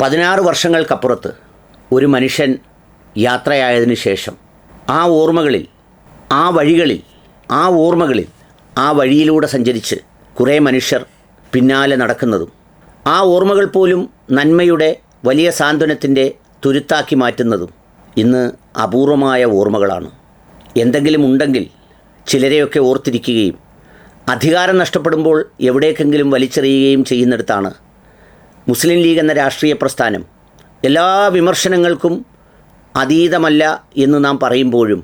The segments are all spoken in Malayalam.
പതിനാറ് വർഷങ്ങൾക്കപ്പുറത്ത് ഒരു മനുഷ്യൻ യാത്രയായതിനു ശേഷം ആ ഓർമ്മകളിൽ ആ വഴികളിൽ ആ ഓർമ്മകളിൽ ആ വഴിയിലൂടെ സഞ്ചരിച്ച് കുറേ മനുഷ്യർ പിന്നാലെ നടക്കുന്നതും ആ ഓർമ്മകൾ പോലും നന്മയുടെ വലിയ സാന്ത്വനത്തിന്റെ തുരുത്താക്കി മാറ്റുന്നതും ഇന്ന് അപൂർവമായ ഓർമ്മകളാണ്. എന്തെങ്കിലും ഉണ്ടെങ്കിൽ ചിലരെയൊക്കെ ഓർത്തിരിക്കുകയും അധികാരം നഷ്ടപ്പെടുമ്പോൾ എവിടേക്കെങ്കിലും വലിച്ചെറിയുകയും ചെയ്യുന്നിടത്താണ് മുസ്ലിം ലീഗ് എന്ന രാഷ്ട്രീയ പ്രസ്ഥാനം എല്ലാ വിമർശനങ്ങൾക്കും അതീതമല്ല എന്ന് നാം പറയുമ്പോഴും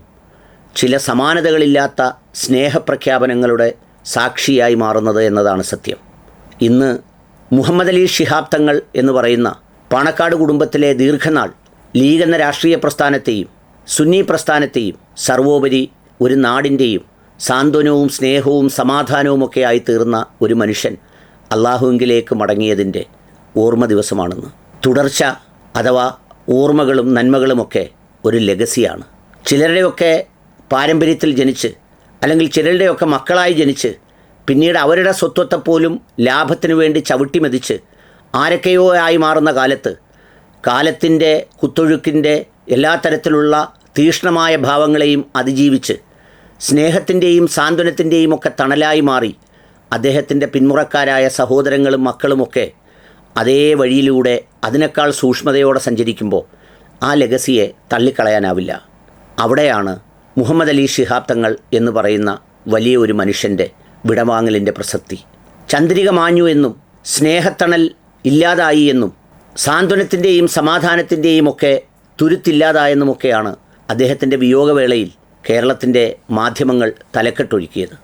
ചില സമാനതകളില്ലാത്ത സ്നേഹപ്രഖ്യാപനങ്ങളുടെ സാക്ഷിയായി മാറുന്നത് എന്നതാണ് സത്യം. ഇന്ന് മുഹമ്മദ് അലി ഷിഹാബ് തങ്ങൾ എന്ന് പറയുന്ന പാണക്കാട് കുടുംബത്തിലെ ദീർഘനാൾ ലീഗ് എന്ന രാഷ്ട്രീയ പ്രസ്ഥാനത്തെയും സുന്നി പ്രസ്ഥാനത്തെയും സർവോപരി ഒരു നാടിന്റെയും സാന്ത്വനവും സ്നേഹവും സമാധാനവുമൊക്കെ ആയി തീർന്ന ഒരു മനുഷ്യൻ അള്ളാഹുവിലേക്ക് മടങ്ങിയതിന്റെ ഓർമ്മ ദിവസമാണെന്ന്. തുടർച്ച അഥവാ ഓർമ്മകളും നന്മകളുമൊക്കെ ഒരു ലെഗസിയാണ്. ചിലരുടെയൊക്കെ പാരമ്പര്യത്തിൽ ജനിച്ച് അല്ലെങ്കിൽ ചിലരുടെയൊക്കെ മക്കളായി ജനിച്ച് പിന്നീട് അവരുടെ സ്വത്വത്തെ പോലും ലാഭത്തിനു വേണ്ടി ചവിട്ടി മതിച്ച് ആരൊക്കെയോ ആയി മാറുന്ന കാലത്ത് കാലത്തിന്റെ കുത്തൊഴുക്കിന്റെ എല്ലാ തരത്തിലുള്ള തീക്ഷ്ണമായ ഭാവങ്ങളെയും അതിജീവിച്ച് സ്നേഹത്തിന്റെയും സാന്ത്വനത്തിന്റെയും ഒക്കെ തണലായി മാറി അദ്ദേഹത്തിന്റെ പിന്മുറക്കാരായ സഹോദരങ്ങളും മക്കളുമൊക്കെ അതേ വഴിയിലൂടെ അതിനേക്കാൾ സൂക്ഷ്മതയോടെ സഞ്ചരിക്കുമ്പോൾ ആ ലെഗസിയെ തള്ളിക്കളയാനാവില്ല. അവിടെയാണ് മുഹമ്മദ് അലി ശിഹാബ് തങ്ങൾ എന്ന് പറയുന്ന വലിയ ഒരു മനുഷ്യന്റെ വിടവാങ്ങലിന്റെ പ്രസക്തി. ചന്ദ്രിക മാഞ്ഞു എന്നും സ്നേഹത്തണൽ ഇല്ലാതായി എന്നും സാന്ത്വനത്തിന്റെയും സമാധാനത്തിന്റെയും ഒക്കെ തുരുത്തില്ലാതായെന്നുമൊക്കെയാണ് അദ്ദേഹത്തിന്റെ വിയോഗവേളയിൽ കേരളത്തിന്റെ മാധ്യമങ്ങൾ തലക്കെട്ടൊഴുക്കിയത്.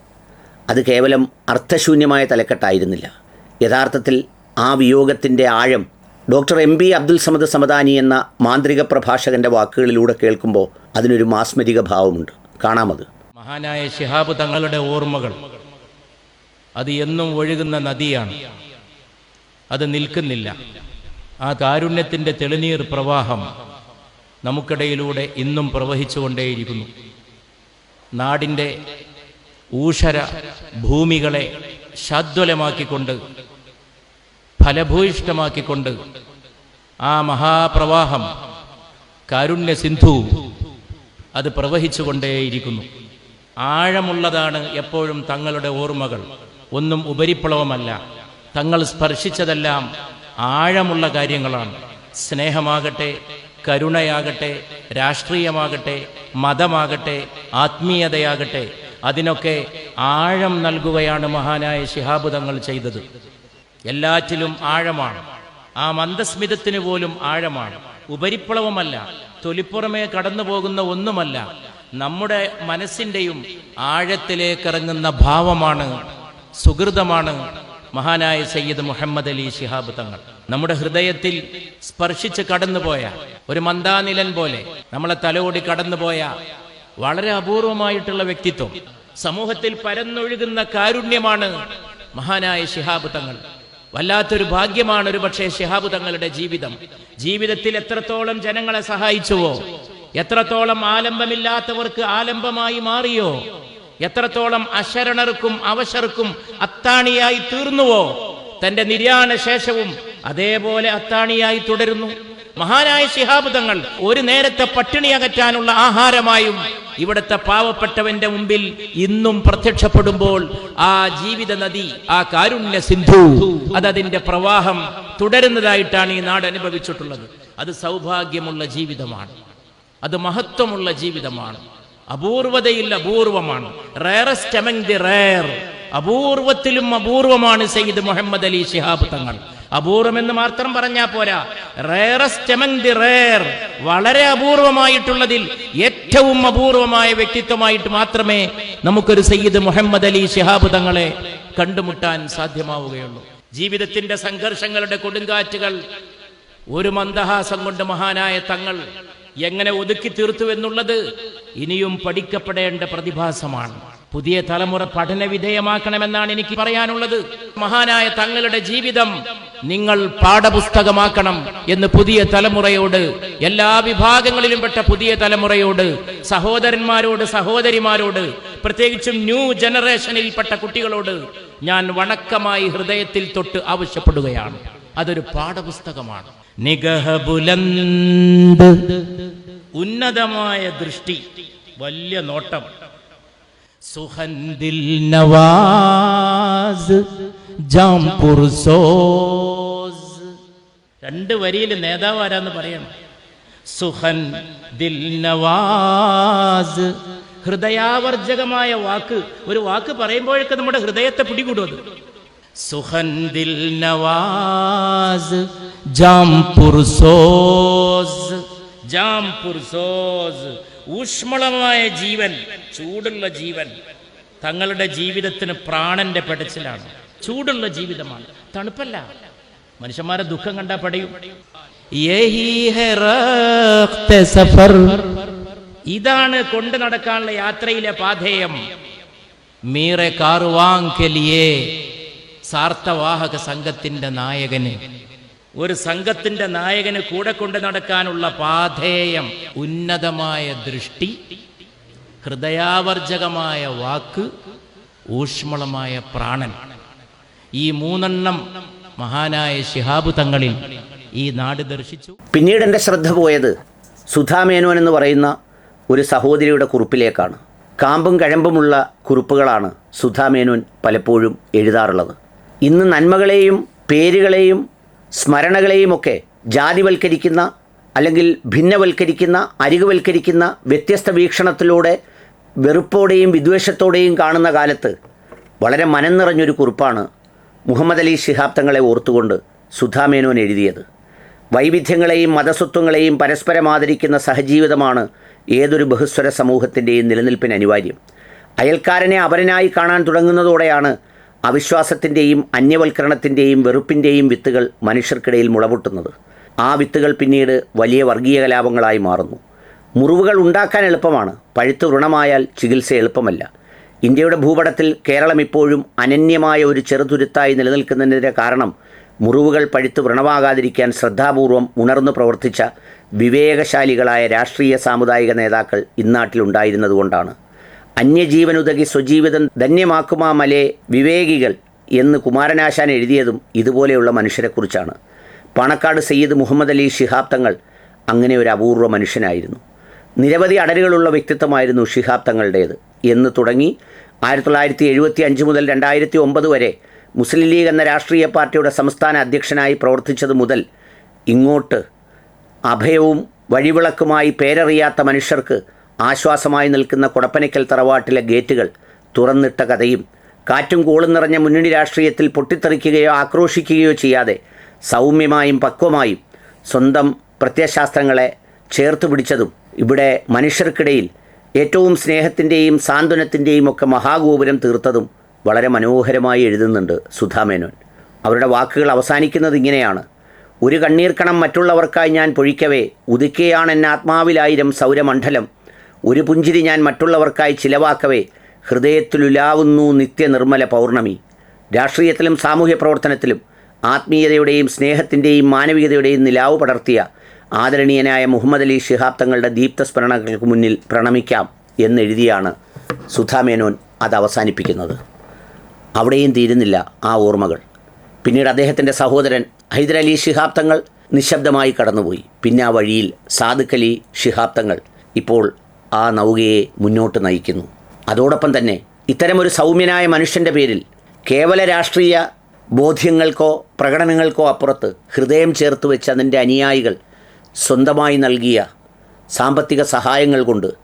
അത് കേവലം അർത്ഥശൂന്യമായ തലക്കെട്ടായിരുന്നില്ല. യഥാർത്ഥത്തിൽ ആ വിയോഗത്തിന്റെ ആഴം doctor M B Abdul Samad Samadani എന്ന മാന്ത്രിക പ്രഭാഷകന്റെ വാക്കുകളിലൂടെ കേൾക്കുമ്പോൾ അതിനൊരു മാസ്മരിക ഭാവമുണ്ട്. കാണാമത്. മഹാനായ ഷിഹാബ് തങ്ങളുടെ ഓർമ്മകൾ. അത് എന്നും ഒഴുകുന്ന നദിയാണ്. അത് നിൽക്കുന്നില്ല. ആ കാരുണ്യത്തിന്റെ തെളിനീർ പ്രവാഹം നമുക്കിടയിലൂടെ ഇന്നും പ്രവഹിച്ചുകൊണ്ടേയിരിക്കുന്നു. നാടിന്റെ ഊഷര ഭൂമികളെ ശാദ്വലമാക്കിക്കൊണ്ട് ഫലഭൂയിഷ്ടമാക്കിക്കൊണ്ട് ആ മഹാപ്രവാഹം കാരുണ്യ സിന്ധു അത് പ്രവഹിച്ചുകൊണ്ടേയിരിക്കുന്നു. ആഴമുള്ളതാണ് എപ്പോഴും തങ്ങളുടെ ഓർമ്മകൾ. ഒന്നും ഉപരിപ്ലവമല്ല. തങ്ങൾ സ്പർശിച്ചതെല്ലാം ആഴമുള്ള കാര്യങ്ങളാണ്. സ്നേഹമാകട്ടെ കരുണയാകട്ടെ രാഷ്ട്രീയമാകട്ടെ മതമാകട്ടെ ആത്മീയതയാകട്ടെ അതിനൊക്കെ ആഴം നൽകുകയാണ് മഹാനായ ശിഹാബ് തങ്ങൾ ചെയ്തത്. എല്ലാറ്റിലും ആഴമാണ്. ആ മന്ദസ്മിതത്തിന് പോലും ആഴമാണ്. ഉപരിപ്ലവമല്ല തൊലിപ്പുറമേ കടന്നു പോകുന്ന ഒന്നുമല്ല. നമ്മുടെ മനസ്സിന്റെയും ആഴത്തിലേക്കിറങ്ങുന്ന ഭാവമാണ് സുഹൃതമാണ് മഹാനായ സയ്യിദ് മുഹമ്മദ് അലി ശിഹാബ് തങ്ങൾ. നമ്മുടെ ഹൃദയത്തിൽ സ്പർശിച്ച് കടന്നുപോയ ഒരു മന്ദാനിലൻ പോലെ നമ്മളെ തലോടി കടന്നുപോയ വളരെ അപൂർവമായിട്ടുള്ള വ്യക്തിത്വം സമൂഹത്തിൽ പരന്നൊഴുകുന്ന കാരുണ്യമാണ് മഹാനായ ശിഹാബ് തങ്ങൾ. വല്ലാത്തൊരു ഭാഗ്യമാണ് ഒരു പക്ഷേ ശിഹാബ് തങ്ങളുടെ ജീവിതം. ജീവിതത്തിൽ എത്രത്തോളം ജനങ്ങളെ സഹായിച്ചുവോ എത്രത്തോളം ആലംബമില്ലാത്തവർക്ക് ആലംബമായി മാറിയോ എത്രത്തോളം അശരണർക്കും അവശർക്കും അത്താണിയായി തീർന്നുവോ തന്റെ നിര്യാണ ശേഷവും അതേപോലെ അത്താണിയായി തുടരുന്നു. മഹാനായ ശിഹാബ് തങ്ങൾ ഒരു നേരത്തെ പട്ടിണി അകറ്റാനുള്ള ആഹാരമായും ഇവിടുത്തെ പാവപ്പെട്ടവന്റെ മുമ്പിൽ ഇന്നും പ്രത്യക്ഷപ്പെടുമ്പോൾ ആ ജീവിത നദി ആ കാരുണ്യ സിന്ധു അതതിന്റെ പ്രവാഹം തുടരുന്നതായിട്ടാണ് ഈ നാട് അനുഭവിച്ചിട്ടുള്ളത്. അത് സൗഭാഗ്യമുള്ള ജീവിതമാണ്. അത് മഹത്വമുള്ള ജീവിതമാണ്. അപൂർവതയിൽ അപൂർവമാണ്. റയറസ്റ്റ് അമംഗ് ദി റയർ അപൂർവത്തിലും അപൂർവമാണ് സയ്യിദ് മുഹമ്മദ് അലി ശിഹാബ് തങ്ങൾ. അപൂർവം എന്ന് മാത്രം പറഞ്ഞാൽ പോരാ. റയറസ്റ്റ് അമംഗ് ദി റയർ വളരെ അപൂർവമായിട്ടുള്ളതിൽ ഏറ്റവും അപൂർവമായ വ്യക്തിത്വമായിട്ട് മാത്രമേ നമുക്കൊരു സയ്യിദ് മുഹമ്മദ് അലി ഷിഹാബ് തങ്ങളെ കണ്ടുമുട്ടാൻ സാധ്യമാവുകയുള്ളൂ. ജീവിതത്തിന്റെ സംഘർഷങ്ങളുടെ കൊടുങ്കാറ്റുകൾ ഒരു മന്ദഹാസം കൊണ്ട് മഹാനായ തങ്ങൾ എങ്ങനെ ഒതുക്കി തീർത്തു എന്നുള്ളത് ഇനിയും പഠിക്കപ്പെടേണ്ട പ്രതിഭാസമാണ്. പുതിയ തലമുറ പഠന വിധേയമാക്കണമെന്നാണ് എനിക്ക് പറയാനുള്ളത്. മഹാനായ തങ്ങളുടെ ജീവിതം നിങ്ങൾ പാഠപുസ്തകമാക്കണം എന്ന് പുതിയ തലമുറയോട് എല്ലാ വിഭാഗങ്ങളിലും പെട്ട പുതിയ തലമുറയോട് സഹോദരന്മാരോട് സഹോദരിമാരോട് പ്രത്യേകിച്ചും ന്യൂ ജനറേഷനിൽപ്പെട്ട കുട്ടികളോട് ഞാൻ വണക്കമായി ഹൃദയത്തിൽ തൊട്ട് ആവശ്യപ്പെടുകയാണ്. അതൊരു പാഠപുസ്തകമാണ്. നിഗഹബുലന്ത് ഉന്നതമായ ദൃഷ്ടി വലിയ നോട്ടം. സുഹന്ദിൽ നവാസ് ജാംപുർ സോസ്. രണ്ട് വരിയിൽ നേതാവ് ആരാന്ന് പറയണം. സുഹൻ ദിൽ നവാസ്. ഹൃദയാവർജകമായ വാക്ക്. ഒരു വാക്ക് പറയുമ്പോഴൊക്കെ നമ്മുടെ ഹൃദയത്തെ പിടികൂടും സുഹൻ ദിൽ നവാസ് ജാംപുർ സോസ്. ജാംപുർ സോസ്. ഊഷ്മളമായ ജീവൻ ചൂടുള്ള ജീവൻ തങ്ങളുടെ ജീവിതത്തിന് പ്രാണന്റെ പെടച്ചിലാണ്. ചൂടുള്ള ജീവിതമാണ്. തണുപ്പല്ല. മനുഷ്യന്മാരെ ദുഃഖം കണ്ടാ പടയും. ഇതാണ് കൊണ്ടു നടക്കാനുള്ള യാത്രയിലെ പാധേയം. മീറെ കാറുവാങ് കെലിയേ സാർത്ഥവാഹക സംഘത്തിന്റെ നായകന്. ഒരു സംഘത്തിന്റെ നായകന് കൂടെ കൊണ്ട് നടക്കാനുള്ള പാധേയം ഉന്നതമായ ദൃഷ്ടി ഹൃദയാവർജകമായ വാക്ക് ഊഷ്മളമായ പ്രാണൻ. ഈ മൂന്നെണ്ണം മഹാനായ ശിഹാബു തങ്ങളിൽ ഈ നാട് ദർശിച്ചു. പിന്നീട് എന്റെ ശ്രദ്ധ പോയത് സുധാമേനോൻ എന്ന് പറയുന്ന ഒരു സഹോദരിയുടെ കുറിപ്പിലേക്കാണ്. കാമ്പും കഴമ്പുമുള്ള കുറിപ്പുകളാണ് സുധാമേനോൻ പലപ്പോഴും എഴുതാറുള്ളത്. ഇന്ന് നന്മകളെയും പേരുകളെയും സ്മരണകളെയുമൊക്കെ ജാതിവൽക്കരിക്കുന്ന അല്ലെങ്കിൽ ഭിന്നവൽക്കരിക്കുന്ന അരികുവൽക്കരിക്കുന്ന വ്യത്യസ്ത വീക്ഷണത്തിലൂടെ വെറുപ്പോടെയും വിദ്വേഷത്തോടെയും കാണുന്ന കാലത്ത് വളരെ മനം നിറഞ്ഞൊരു കുറിപ്പാണ് മുഹമ്മദ് അലി ശിഹാബ് തങ്ങളെ ഓർത്തുകൊണ്ട് സുധാമേനോൻ എഴുതിയത്. വൈവിധ്യങ്ങളെയും മതസ്വത്വങ്ങളെയും പരസ്പരം ആദരിക്കുന്ന സഹജീവിതമാണ് ഏതൊരു ബഹുസ്വര സമൂഹത്തിന്റെയും നിലനിൽപ്പിന് അനിവാര്യം. അയൽക്കാരനെ അപരനായി കാണാൻ തുടങ്ങുന്നതോടെയാണ് അവിശ്വാസത്തിന്റെയും അന്യവൽക്കരണത്തിന്റെയും വെറുപ്പിന്റെയും വിത്തുകൾ മനുഷ്യർക്കിടയിൽ മുളപൊട്ടുന്നത് ആ വിത്തുകൾ പിന്നീട് വലിയ വർഗീയ കലാപങ്ങളായി മാറുന്നു. മുറിവുകൾ ഉണ്ടാക്കാൻ എളുപ്പമാണ്. പഴുത്ത് വൃണമായാൽ ചികിത്സ എളുപ്പമല്ല. ഇന്ത്യയുടെ ഭൂപടത്തിൽ കേരളം ഇപ്പോഴും അനന്യമായ ഒരു ചെറുതുരുത്തായി നിലനിൽക്കുന്നതിന്റെ കാരണം മുറിവുകൾ പഴുത്ത് വ്രണമാകാതിരിക്കാൻ ശ്രദ്ധാപൂർവം ഉണർന്നു പ്രവർത്തിച്ച വിവേകശാലികളായ രാഷ്ട്രീയ സാമുദായിക നേതാക്കൾ ഇന്നാട്ടിലുണ്ടായിരുന്നതുകൊണ്ടാണ്. അന്യജീവനുതകി സ്വജീവിതം ധന്യമാക്കുമാമലെ വിവേകികൾ എന്ന് കുമാരനാശാൻ എഴുതിയതും ഇതുപോലെയുള്ള മനുഷ്യരെക്കുറിച്ചാണ്. പണക്കാട് സയ്യിദ് മുഹമ്മദ് അലി ഷിഹാബ് തങ്ങൾ അങ്ങനെ ഒരു അപൂർവ മനുഷ്യനായിരുന്നു. നിരവധി അടരുകളുള്ള വ്യക്തിത്വമായിരുന്നു ഷിഹാബ് തങ്ങളുടേത് എന്ന് തുടങ്ങി ആയിരത്തി തൊള്ളായിരത്തി എഴുപത്തി അഞ്ച് മുതൽ രണ്ടായിരത്തി ഒമ്പത് വരെ മുസ്ലിം ലീഗ് എന്ന രാഷ്ട്രീയ പാർട്ടിയുടെ സംസ്ഥാന അധ്യക്ഷനായി പ്രവർത്തിച്ചത് മുതൽ ഇങ്ങോട്ട് അഭയവും വഴിവിളക്കുമായി പേരറിയാത്ത മനുഷ്യർക്ക് ആശ്വാസമായി നിൽക്കുന്ന കുടപ്പനയ്ക്കൽ തറവാട്ടിലെ ഗേറ്റുകൾ തുറന്നിട്ട കഥയും കാറ്റും കോളും നിറഞ്ഞ മുന്നണി രാഷ്ട്രീയത്തിൽ പൊട്ടിത്തെറിക്കുകയോ ആക്രോശിക്കുകയോ ചെയ്യാതെ സൗമ്യമായും പക്വമായും സ്വന്തം പ്രത്യയശാസ്ത്രങ്ങളെ ചേർത്ത് പിടിച്ചതും ഇവിടെ മനുഷ്യർക്കിടയിൽ ഏറ്റവും സ്നേഹത്തിന്റെയും സാന്ത്വനത്തിന്റെയും ഒക്കെ മഹാഗോപുരം തീർത്തതും വളരെ മനോഹരമായി എഴുതുന്നുണ്ട് സുധാമേനോൻ അവരുടെ വാക്കുകൾ അവസാനിക്കുന്നത് ഇങ്ങനെയാണ്. ഒരു കണ്ണീർക്കണം മറ്റുള്ളവർക്കായി ഞാൻ പൊഴിക്കവേ ഉദിക്കുകയാണ് എന്നെ ആത്മാവിലായിരം സൗരമണ്ഡലം ഒരു പുഞ്ചിരി ഞാൻ മറ്റുള്ളവർക്കായി ചിലവാക്കവേ ഹൃദയത്തിലുലാവുന്നു നിത്യനിർമ്മല പൗർണമി. രാഷ്ട്രീയത്തിലും സാമൂഹ്യ പ്രവർത്തനത്തിലും ആത്മീയതയുടെയും സ്നേഹത്തിന്റെയും മാനവികതയുടെയും നിലാവ് പടർത്തിയ ആദരണീയനായ മുഹമ്മദ് അലി ഷിഹാബ് തങ്ങളുടെ ദീപ്ത സ്മരണകൾക്ക് മുന്നിൽ പ്രണമിക്കാം എന്നെഴുതിയാണ് സുധാമേനോൻ അത് അവസാനിപ്പിക്കുന്നത്. അവിടെയും തീരുന്നില്ല ആ ഓർമ്മകൾ. പിന്നീട് അദ്ദേഹത്തിന്റെ സഹോദരൻ ഹൈദരലി ശിഹാബ് തങ്ങൾ നിശബ്ദമായി കടന്നുപോയി. പിന്നെ ആ വഴിയിൽ സാദുക്കലി ശിഹാബ് തങ്ങൾ ഇപ്പോൾ ആ നൗകയെ മുന്നോട്ട് നയിക്കുന്നു. അതോടൊപ്പം തന്നെ ഇത്തരമൊരു സൗമ്യനായ മനുഷ്യന്റെ പേരിൽ കേവല രാഷ്ട്രീയ ബോധ്യങ്ങൾക്കോ പ്രകടനങ്ങൾക്കോ അപ്പുറത്ത് ഹൃദയം ചേർത്ത് വെച്ച് അതിന്റെ അനുയായികൾ സ്വന്തമായി നൽകിയ സാമ്പത്തിക സഹായങ്ങൾ കൊണ്ട്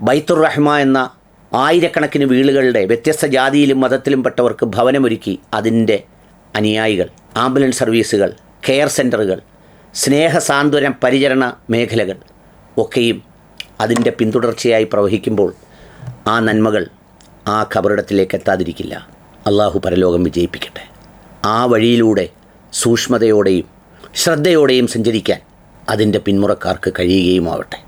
ബൈത്തുർ റഹ്മ എന്ന ആയിരക്കണക്കിന് വീടുകളുടെ വ്യത്യസ്ത ജാതിയിലും മതത്തിലും പെട്ടവർക്ക് ഭവനമൊരുക്കി അതിന്റെ അനുയായികൾ ആംബുലൻസ് സർവീസുകൾ കെയർ സെന്ററുകൾ സ്നേഹസാന്ത്വന പരിചരണ മേഖലകൾ ഒക്കെയും അതിന്റെ പിന്തുടർച്ചയായി പ്രവഹിക്കുമ്പോൾ ആ നന്മകൾ ആ ഖബറിടത്തിലേക്ക് എത്താതിരിക്കില്ല. അള്ളാഹു പരലോകം വിജയിപ്പിക്കട്ടെ. ആ വഴിയിലൂടെ സൂക്ഷ്മതയോടെയും ശ്രദ്ധയോടെയും സഞ്ചരിക്കാൻ അതിന്റെ പിന്മുറക്കാർക്ക് കഴിയുകയുമാവട്ടെ.